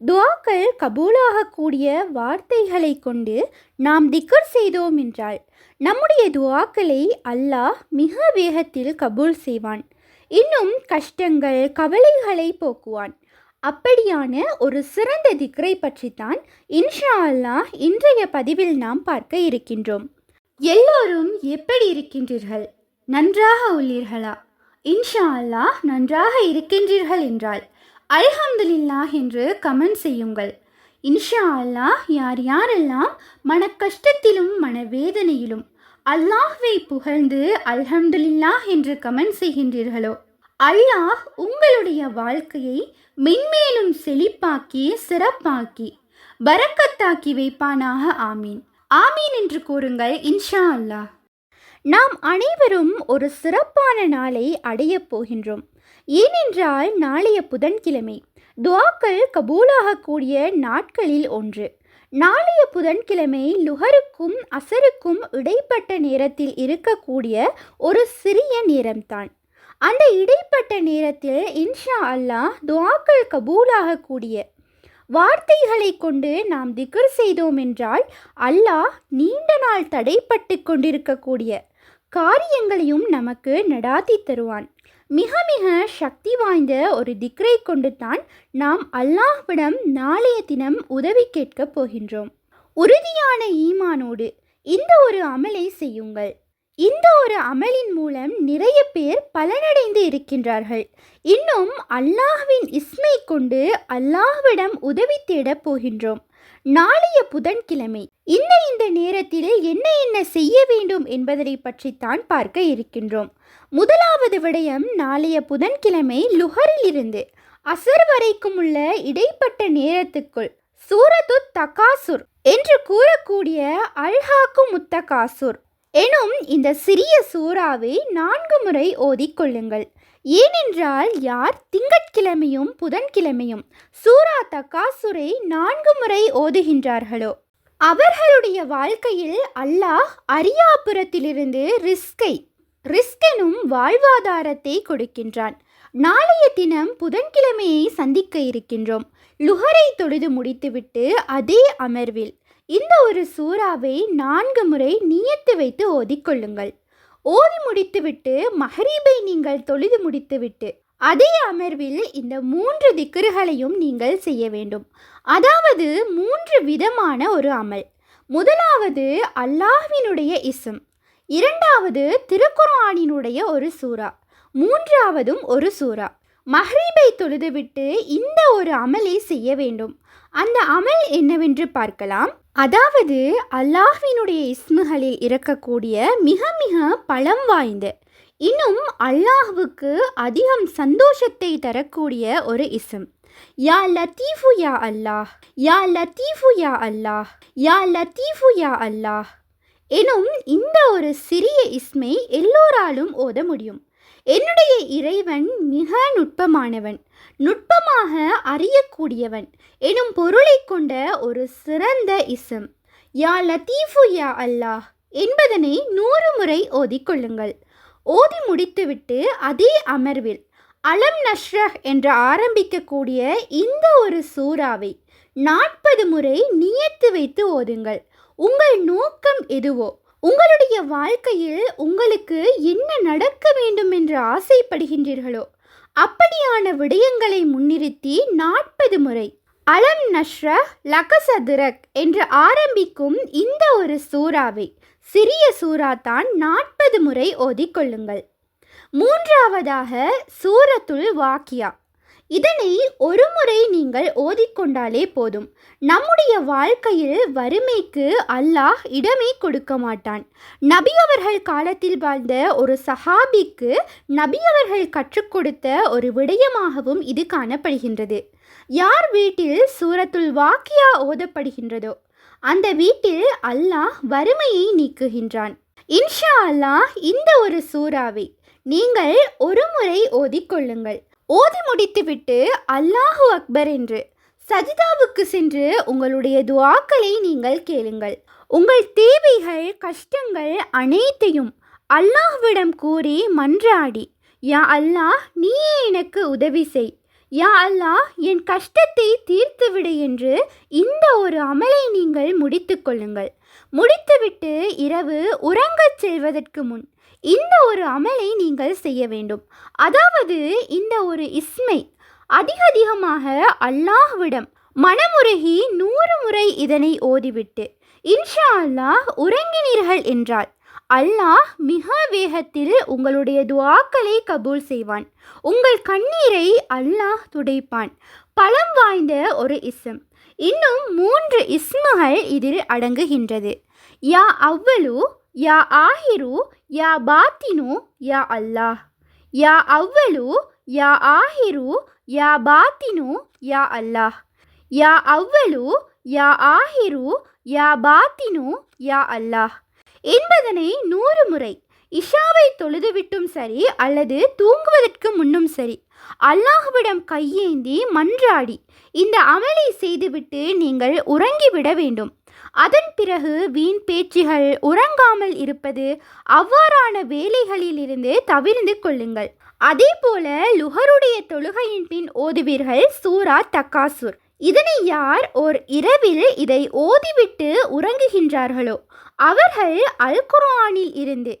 துவாக்கள் கபூலாகக்கூடிய வார்த்தைகளை கொண்டு நாம் திக்கர் செய்தோம் என்றால் நம்முடைய துவாக்களை அல்லாஹ் மிக வேகத்தில் கபூல் செய்வான். இன்னும் கஷ்டங்கள் கவலைகளை போக்குவான். அப்படியான ஒரு சிறந்த திக்ரை பற்றித்தான் இன்ஷா அல்லாஹ் இன்றைய பதிவில் நாம் பார்க்க இருக்கின்றோம். எல்லோரும் எப்படி இருக்கின்றீர்கள்? நன்றாக உள்ளீர்களா? இன்ஷா அல்லாஹ் நன்றாக இருக்கின்றீர்கள் என்றால் அல்ஹம்துலில்லாஹ் என்று கமெண்ட் செய்யுங்கள். இன்ஷா அல்லாஹ் யார் யாரெல்லாம் மன கஷ்டத்திலும் மனவேதனையிலும் அல்லாஹ்வை புகழ்ந்து அல்ஹம்துலில்லாஹ் என்று கமெண்ட் செய்கின்றீர்களோ அல்லாஹ் உங்களுடைய வாழ்க்கையை மென்மேலும் செழிப்பாக்கி சிறப்பாக்கி பரக்கத்தாக்கி வைப்பானாக ஆமீன். ஆமீன் என்று கூறுங்கள் இன்ஷா அல்லாஹ் நாம் அனைவரும் ஒரு சிறப்பான நாளை அடையப் போகின்றோம். ஏனென்றால் நாளைய புதன்கிழமை. துவாக்கள் கபூலாகக்கூடிய நாட்களில் ஒன்று. நாளைய புதன்கிழமை லுகருக்கும் அசருக்கும் இடைப்பட்ட நேரத்தில் இருக்கக்கூடிய ஒரு சிறிய நேரம்தான். அந்த இடைப்பட்ட நேரத்தில் இன்ஷா அல்லாஹ் துவாக்கள் கபூலாகக்கூடிய வார்த்தைகளை கொண்டு நாம் திகர் செய்தோம் என்றால் அல்லாஹ் நீண்ட நாள் தடைப்பட்டு கொண்டிருக்கக்கூடிய காரியங்களையும் நமக்கு நடாத்தி தருவான். மிக மிக சக்தி வாய்ந்த ஒரு திக்ரை கொண்டு தான் நாம் அல்லாஹ்விடம் நாளைய தினம் உதவி கேட்கப் போகின்றோம். உறுதியான ஈமானோடு இந்த ஒரு அமலை செய்யுங்கள். இந்த ஒரு அமலின் மூலம் நிறைய பேர் பலனடைந்து இருக்கின்றார்கள். இன்னும் அல்லாஹ்வின் இஸ்மை கொண்டு அல்லாஹ்விடம் உதவி தேடப் போகின்றோம். நாளைய புதன்கிழமை. இந்த இந்த நேரத்தில் என்ன என்ன செய்ய வேண்டும் என்பதை பற்றித்தான் பார்க்க இருக்கின்றோம். முதலாவது விடயம் நாளைய புதன்கிழமை லுஹரிலிருந்து அசர் வரைக்கும் உள்ள இடைப்பட்ட நேரத்துக்குள் சூரத்து தகாசுர் என்று கூறக்கூடிய அல்ஹாக்கு முத்தகாசுர். எனும் இந்த சிறிய சூறாவை நான்கு முறை ஓதிக்கொள்ளுங்கள் ஏனென்றால் யார் திங்கட்கிழமையும் புதன்கிழமையும் சூரா தக்காசுரை நான்கு முறை ஓதுகின்றார்களோ? அவர்களுடைய வாழ்க்கையில் அல்லாஹ் அரியாபுரத்திலிருந்து ரிஸ்கை ரிஸ்கெனும் வாழ்வாதாரத்தை கொடுக்கின்றான். நாளைய தினம் புதன்கிழமையை சந்திக்க இருக்கின்றோம். லுஹரை தொழுது முடித்துவிட்டு அதே அமர்வில் இந்த ஒரு சூறாவை நான்கு முறை நியத்து வைத்து ஓதிக்கொள்ளுங்கள். ஓதி முடித்துவிட்டு மஹரீபை நீங்கள் தொழுது முடித்துவிட்டு அதே அமர்வில் இந்த மூன்று திக்கர்களையும் நீங்கள் செய்ய வேண்டும். அதாவது மூன்று விதமான ஒரு அமல். முதலாவது அல்லாஹ்வினுடைய இசம் இரண்டாவது திருக்குர்ஆனினுடைய ஒரு சூறா. மூன்றாவதும் ஒரு சூறா. மஹ்ரீபை தொழுதுவிட்டு இந்த ஒரு அமலை செய்ய வேண்டும். அந்த அமல் என்னவென்று பார்க்கலாம். அதாவது அல்லாஹ்வினுடைய இஸ்முகளில் இருக்கக்கூடிய மிக மிக பலம் வாய்ந்த இன்னும் அல்லாஹ்வுக்கு அதிகம் சந்தோஷத்தை தரக்கூடிய ஒரு இஸ்ம். யா லத்தீஃபு யா அல்லாஹ் யா லத்தீஃபு யா அல்லாஹ் யா லத்தீஃபு யா அல்லாஹ். எனும் இந்த ஒரு சிறிய இஸ்மை எல்லோராலும் ஓத முடியும். என்னுடைய இறைவன் மிக நுட்பமானவன். நுட்பமாக அறியக்கூடியவன் எனும் பொருளை கொண்ட ஒரு சிறந்த இசம். யா லத்தீஃபு யா அல்லாஹ் என்பதனை நூறு முறை ஓதிக்கொள்ளுங்கள் ஓதி முடித்துவிட்டு அதே அமர்வில் அலம் நஷ்ரஹ் என்று ஆரம்பிக்கக்கூடிய இந்த ஒரு சூறாவை நாற்பது முறை நியத்து வைத்து ஓதுங்கள். உங்கள் நோக்கம் எதுவோ உங்களுடைய வாழ்க்கையில் உங்களுக்கு என்ன நடக்க வேண்டும் என்று ஆசைப்படுகின்றீர்களோ அப்படியான விடயங்களை முன்னிறுத்தி நாற்பது முறை. அலம் நஷ்ர லகசதுரக் என்று ஆரம்பிக்கும் இந்த ஒரு சூறாவை சிறிய சூறா தான் நாற்பது முறை ஓதிக்கொள்ளுங்கள் மூன்றாவதாக சூரத்துல் வாக்கியா. இதனை ஒரு முறை நீங்கள் ஓதிக்கொண்டாலே போதும். நம்முடைய வாழ்க்கையில் வறுமைக்கு அல்லாஹ் இடமே கொடுக்க மாட்டான். நபி அவர்கள் காலத்தில் வாழ்ந்த ஒரு சஹாபிக்கு நபி அவர்கள் கற்றுக் கொடுத்த ஒரு விடயமாகவும் இது காணப்படுகின்றது. யார் வீட்டில் சூரத்துல் வாக்கியா ஓதப்படுகின்றதோ அந்த வீட்டில் அல்லாஹ் வறுமையை நீக்குகின்றான். இன்ஷா அல்லாஹ் இந்த ஒரு சூறாவை நீங்கள் ஒரு முறை ஓதிக்கொள்ளுங்கள். ஓதி முடித்துவிட்டு அல்லாஹு அக்பர் என்று சஜிதாவுக்கு சென்று உங்களுடைய துவாக்களை நீங்கள் கேளுங்கள். உங்கள் தேவைகள் கஷ்டங்கள் அனைத்தையும் அல்லாஹ்விடம் கூறி மன்றாடி. யா அல்லாஹ் நீயே எனக்கு உதவி செய். யா அல்லாஹ் என் கஷ்டத்தை தீர்த்துவிடு என்று இந்த ஒரு அமலை நீங்கள் முடித்து கொள்ளுங்கள். முடித்துவிட்டு இரவு உறங்கச் செல்வதற்கு முன் இந்த ஒரு அமலை நீங்கள் செய்ய வேண்டும். அதாவது இந்த ஒரு இஸ்மை அதிக அதிகமாக அல்லாஹ்விடம் மனமுருகி நூறு முறை இதனை ஓதிவிட்டு இன்ஷா அல்லாஹ் உறங்கினீர்கள் என்றால் அல்லாஹ் மிக வேகத்தில் உங்களுடைய துவாக்களை கபூல் செய்வான். உங்கள் கண்ணீரை அல்லாஹ் துடைப்பான். பலம் வாய்ந்த ஒரு இஸ்ம். இன்னும் மூன்று இஸ்முகள் இதில் அடங்குகின்றது. யா அவ்வலு யா ஆஹிரு யா பாத்தினு யா அல்லாஹ். யா அவ்வலு யா ஆஹிரு யா பாத்தினு யா அல்லாஹ். யா அவ்வலு யா ஆஹிரு யா பாத்தினு யா அல்லாஹ். என்பதனை நூறு முறை. இஷாவை தொழுதுவிட்டும் சரி அல்லது தூங்குவதற்கு முன்னும் சரி. அல்லாஹுவிடம் கையேந்தி மன்றாடி. இந்த அமலை செய்துவிட்டு நீங்கள் உறங்கிவிட வேண்டும். அதன் பிறகு வீண் பேச்சுகள் உறங்காமல் இருப்பது அவ்வாறான வேலைகளிலிருந்து தவிர்ந்து கொள்ளுங்கள். அதே போல லுஹருடைய தொழுகையின் பின் ஓதுவீர்கள் சூரா தக்காசூர். இதனை யார் ஓர் இரவில் இதை ஓதிவிட்டு உறங்குகின்றார்களோ? அவர்கள் அல்குரோஆனில் இருந்து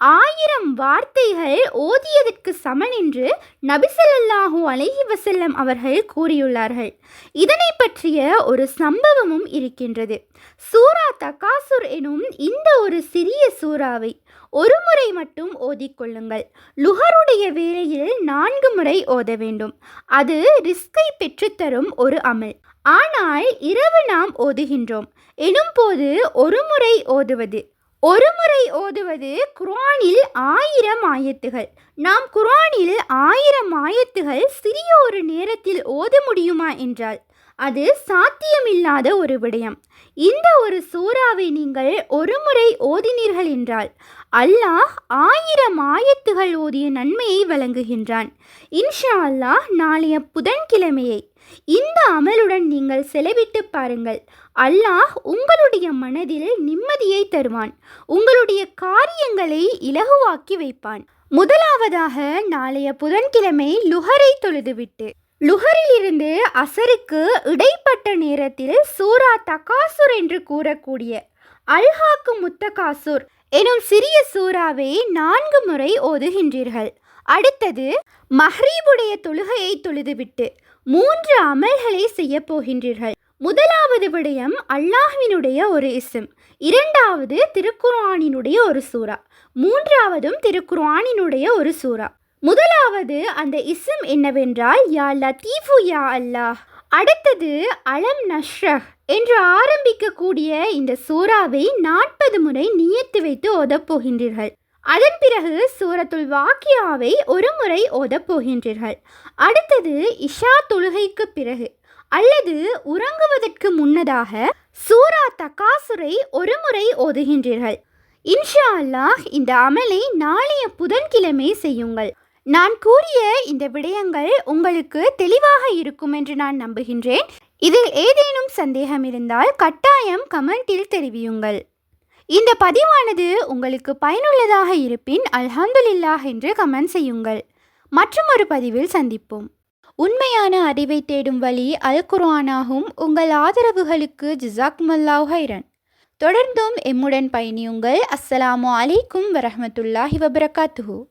ஆயிரம் வார்த்தைகள் ஓதியதற்கு சமன் என்று நபிசல்லாஹூ அலஹி வசல்லம் அவர்கள் கூறியுள்ளார்கள். இதனை பற்றிய ஒரு சம்பவமும் இருக்கின்றது. சூரா தகாசுர் எனும் இந்த ஒரு சிறிய சூறாவை ஒரு முறை மட்டும் ஓதிக்கொள்ளுங்கள். லுகருடைய வேலையில் நான்கு முறை ஓத வேண்டும். அது ரிஸ்கை பெற்றுத்தரும் ஒரு அமல். ஆனால் இரவு நாம் ஓதுகின்றோம். எனும்போது ஒரு முறை ஓதுவது. ஒரு முறை ஓதுவது குரானில் ஆயிரம் ஆயத்துகள். நாம் குரானில் ஆயிரம் ஆயத்துகள் சிறிய ஒரு நேரத்தில் ஓத முடியுமா என்றால் அது சாத்தியமில்லாத ஒரு விடயம். இந்த ஒரு சூறாவை நீங்கள் ஒரு முறை ஓதினீர்கள் என்றால் அல்லாஹ் ஆயிரம் ஆயத்துகள் ஓதிய நன்மையை வழங்குகின்றான். இன்ஷா அல்லாஹ் நாளைய புதன்கிழமையை இந்த அமலுடன் நீங்கள் செலவிட்டு பாருங்கள். அல்லாஹ் உங்களுடைய மனதில் நிம்மதியை தருவான். உங்களுடைய காரியங்களை இலகுவாக்கி வைப்பான். முதலாவதாக நாளைய புதன்கிழமை லுஹரை தொழுதுவிட்டு லுகரிலிருந்து அசருக்கு இடைப்பட்ட நேரத்தில் சூரா தகாசுர் என்று கூறக்கூடிய அல்ஹாக்கு முத்தகாசுர் எனும் சிறிய சூறாவை நான்கு முறை ஓதுகின்றீர்கள். அடுத்தது மஹ்ரீபுடைய தொழுகையை தொழுதுவிட்டு மூன்று அமல்களை செய்ய போகின்றீர்கள். முதலாவது விடயம் அல்லாஹ்வினுடைய ஒரு இசம் இரண்டாவது திருக்குர்ஆனினுடைய ஒரு சூறா. மூன்றாவதும் திருக்குர்ஆனினுடைய ஒரு சூறா. முதலாவது அந்த இஸ்ம் என்னவென்றால் யா லத்தீஃபு யா அல்லாஹ். அடுத்தது அலம் நஷ்ரஹ் என்று ஆரம்பிக்கக்கூடிய இந்த சூறாவை நாற்பது முறை நியத்து வைத்து ஓதப்போகின்றீர்கள் அதன் பிறகு சூரத்துல் வாக்கியாவை ஒரு முறை ஓதப்போகின்றீர்கள் அடுத்தது இஷா தொழுகைக்கு பிறகு அல்லது உறங்குவதற்கு முன்னதாக சூரா தகாசுரை ஒரு முறை ஓதுகின்றீர்கள். இன்ஷா அல்லாஹ் இந்த அமலை நாளைய புதன்கிழமை செய்யுங்கள். நான் கூறிய இந்த விடயங்கள் உங்களுக்கு தெளிவாக இருக்கும் என்று நான் நம்புகின்றேன். இதில் ஏதேனும் சந்தேகம் இருந்தால் கட்டாயம் கமெண்டில் தெரிவியுங்கள். இந்த பதிவானது உங்களுக்கு பயனுள்ளதாக இருப்பின் அல்ஹம்துலில்லாஹ் என்று கமெண்ட் செய்யுங்கள். மற்றும் ஒரு பதிவில் சந்திப்போம். உண்மையான அறிவை தேடும் வழி அல் குர்ஆனாகும். உங்கள் ஆதரவுகளுக்கு ஜிசாக்மல்லாஹ் ஹைரன். தொடர்ந்தும் எம்முடன் பயணியுங்கள். அஸ்ஸலாமு அலைக்கும் வரஹ்மத்துல்லாஹி வபரகாத்துஹூ.